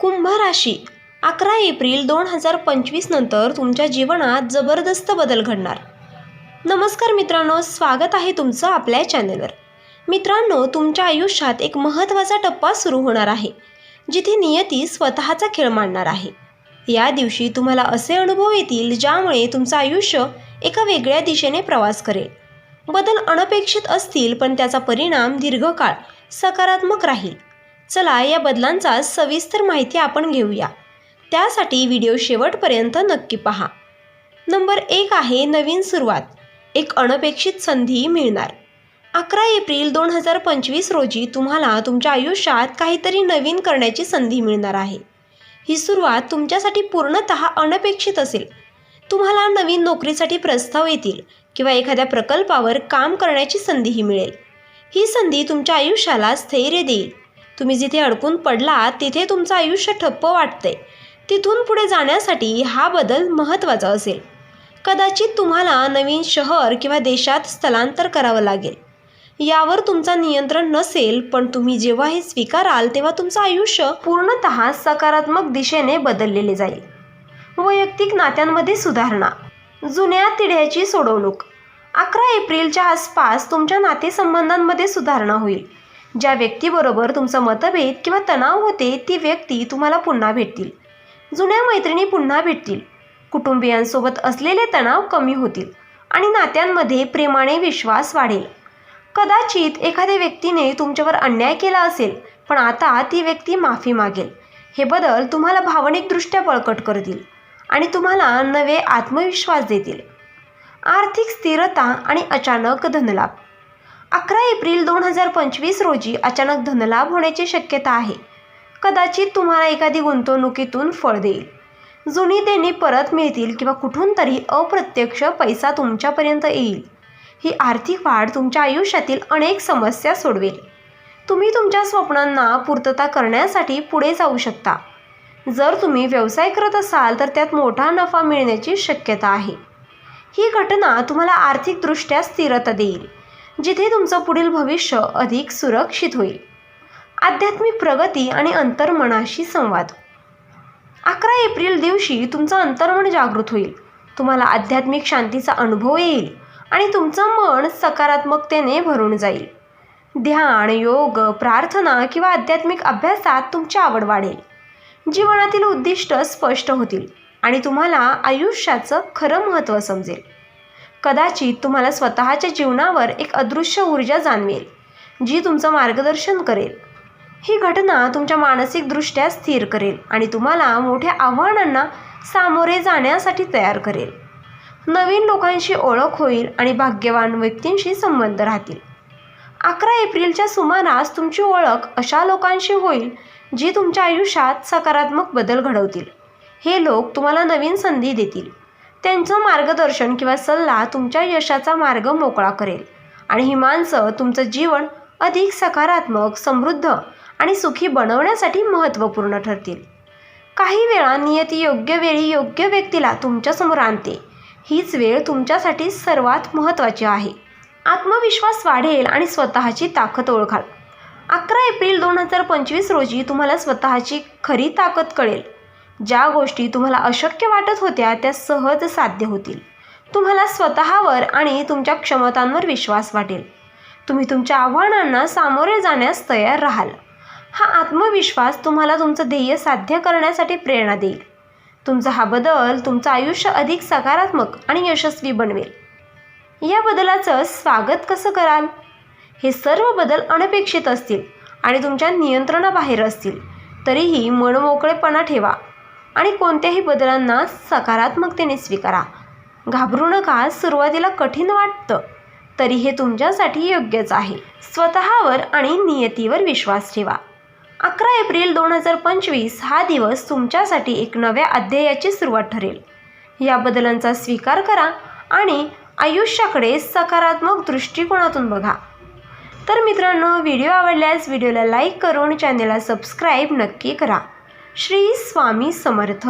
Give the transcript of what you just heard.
कुंभ राशी अकरा एप्रिल दोन हजार पंचवीस नंतर तुमच्या जीवनात जबरदस्त बदल घडणार. नमस्कार मित्रांनो स्वागत आहे तुमचं आपल्या चॅनलवर. मित्रांनो तुमच्या आयुष्यात एक महत्त्वाचा टप्पा सुरू होणार आहे जिथे नियती स्वतःचा खेळ मांडणार आहे. या दिवशी तुम्हाला असे अनुभव येतील ज्यामुळे तुमचं आयुष्य एका वेगळ्या दिशेने प्रवास करेल. बदल अनपेक्षित असतील पण त्याचा परिणाम दीर्घकाळ सकारात्मक राहील. चला या बदलांचा सविस्तर माहिती आपण घेऊया. त्यासाठी व्हिडिओ शेवटपर्यंत नक्की पहा. नंबर एक आहे नवीन सुरुवात. एक अनपेक्षित संधी मिळणार. अकरा एप्रिल दोन हजार पंचवीस रोजी तुम्हाला तुमच्या आयुष्यात काहीतरी नवीन करण्याची संधी मिळणार आहे. ही सुरुवात तुमच्यासाठी पूर्णत अनपेक्षित असेल. तुम्हाला नवीन नोकरीसाठी प्रस्ताव येतील किंवा एखाद्या प्रकल्पावर काम करण्याची संधीही मिळेल. ही संधी तुमच्या आयुष्याला स्थैर्य देईल. तुम्ही जिथे अडकून पडलात तिथे तुमचं आयुष्य ठप्प वाटतंय. तिथून पुढे जाण्यासाठी हा बदल महत्त्वाचा असेल. कदाचित तुम्हाला नवीन शहर किंवा देशात स्थलांतर करावं लागेल. यावर तुमचा नियंत्रण नसेल पण तुम्ही जेव्हा हे स्वीकाराल तेव्हा तुमचं आयुष्य पूर्णत सकारात्मक दिशेने बदललेले जाईल. वैयक्तिक नात्यांमध्ये सुधारणा. जुन्या तिढ्याची सोडवणूक. अकरा एप्रिलच्या आसपास तुमच्या नातेसंबंधांमध्ये सुधारणा होईल. ज्या व्यक्तीबरोबर तुमचं मतभेद किंवा तणाव होते ती व्यक्ती तुम्हाला पुन्हा भेटतील. जुन्या मैत्रिणी पुन्हा भेटतील. कुटुंबियांसोबत असलेले तणाव कमी होतील आणि नात्यांमध्ये प्रेमाने विश्वास वाढेल. कदाचित एखाद्या व्यक्तीने तुमच्यावर अन्याय केला असेल पण आता ती व्यक्ती माफी मागेल. हे बदल तुम्हाला भावनिकदृष्ट्या बळकट करतील आणि तुम्हाला नवे आत्मविश्वास देतील. आर्थिक स्थिरता आणि अचानक धनलाभ. अकरा एप्रिल दोन हजार पंचवीस रोजी अचानक धनलाभ होण्याची शक्यता आहे. कदाचित तुम्हाला एखादी गुंतवणुकीतून फळ देईल. जुनी देणी परत मिळतील किंवा कुठून तरी अप्रत्यक्ष पैसा तुमच्यापर्यंत येईल. ही आर्थिक वाढ तुमच्या आयुष्यातील अनेक समस्या सोडवेल. तुम्ही तुमच्या स्वप्नांना पूर्तता करण्यासाठी पुढे जाऊ शकता. जर तुम्ही व्यवसाय करत असाल तर त्यात मोठा नफा मिळण्याची शक्यता आहे. ही घटना तुम्हाला आर्थिकदृष्ट्या स्थिरता देईल. जिथे तुमचं पुढील भविष्य अधिक सुरक्षित होईल. आध्यात्मिक प्रगती आणि अंतर्मनाशी संवाद. अकरा एप्रिल दिवशी तुमचं अंतर्मन जागृत होईल. तुम्हाला आध्यात्मिक शांतीचा अनुभव येईल आणि तुमचं मन सकारात्मकतेने भरून जाईल. ध्यान योग प्रार्थना किंवा आध्यात्मिक अभ्यासात तुमची आवड वाढेल. जीवनातील उद्दिष्ट स्पष्ट होतील आणि तुम्हाला आयुष्याचं खरं महत्त्व समजेल. कदाचित तुम्हाला स्वतःच्या जीवनावर एक अदृश्य ऊर्जा जाणवेल जी तुमचं मार्गदर्शन करेल. ही घटना तुमच्या मानसिकदृष्ट्या स्थिर करेल आणि तुम्हाला मोठ्या आव्हानांना सामोरे जाण्यासाठी तयार करेल. नवीन लोकांशी ओळख होईल आणि भाग्यवान व्यक्तींशी संबंध राहतील. अकरा एप्रिलच्या सुमारास तुमची ओळख अशा लोकांशी होईल जी तुमच्या आयुष्यात सकारात्मक बदल घडवतील. हे लोक तुम्हाला नवीन संधी देतील. त्यांचं मार्गदर्शन किंवा सल्ला तुमच्या यशाचा मार्ग मोकळा करेल. आणि ही माणसं तुमचं जीवन अधिक सकारात्मक समृद्ध आणि सुखी बनवण्यासाठी महत्त्वपूर्ण ठरतील. काही वेळा नियती योग्य वेळी योग्य व्यक्तीला तुमच्यासमोर आणते. हीच वेळ तुमच्यासाठी सर्वात महत्त्वाची आहे. आत्मविश्वास वाढेल आणि स्वतःची ताकद ओळखाल. अकरा एप्रिल दोन हजार पंचवीस रोजी तुम्हाला स्वतःची खरी ताकद कळेल. ज्या गोष्टी तुम्हाला अशक्य वाटत होत्या त्या सहज साध्य होतील. तुम्हाला स्वतःवर आणि तुमच्या क्षमतांवर विश्वास वाटेल. तुम्ही तुमच्या आव्हानांना सामोरे जाण्यास तयार राहाल. हा आत्मविश्वास तुम्हाला तुमचं ध्येय साध्य करण्यासाठी प्रेरणा देईल. तुमचा हा बदल तुमचं आयुष्य अधिक सकारात्मक आणि यशस्वी बनवेल. या बदलाचं स्वागत कसं कराल? हे सर्व बदल अनपेक्षित असतील आणि तुमच्या नियंत्रणाबाहेर असतील. तरीही मनमोकळेपणा ठेवा. आणि कोणत्याही बदलांना सकारात्मकतेने स्वीकारा. घाबरू नका सुरुवातीला कठीण वाटतं तरी हे तुमच्यासाठी योग्यच आहे. स्वतःवर आणि नियतीवर विश्वास ठेवा. अकरा एप्रिल दोन हजार पंचवीस हा दिवस तुमच्यासाठी एक नव्या अध्यायाची सुरुवात ठरेल. या बदलांचा स्वीकार करा आणि आयुष्याकडे सकारात्मक दृष्टिकोनातून बघा. तर मित्रांनो व्हिडिओ आवडल्यास व्हिडिओला लाईक करून चॅनेलला सबस्क्राईब नक्की करा. श्री स्वामी समर्थ.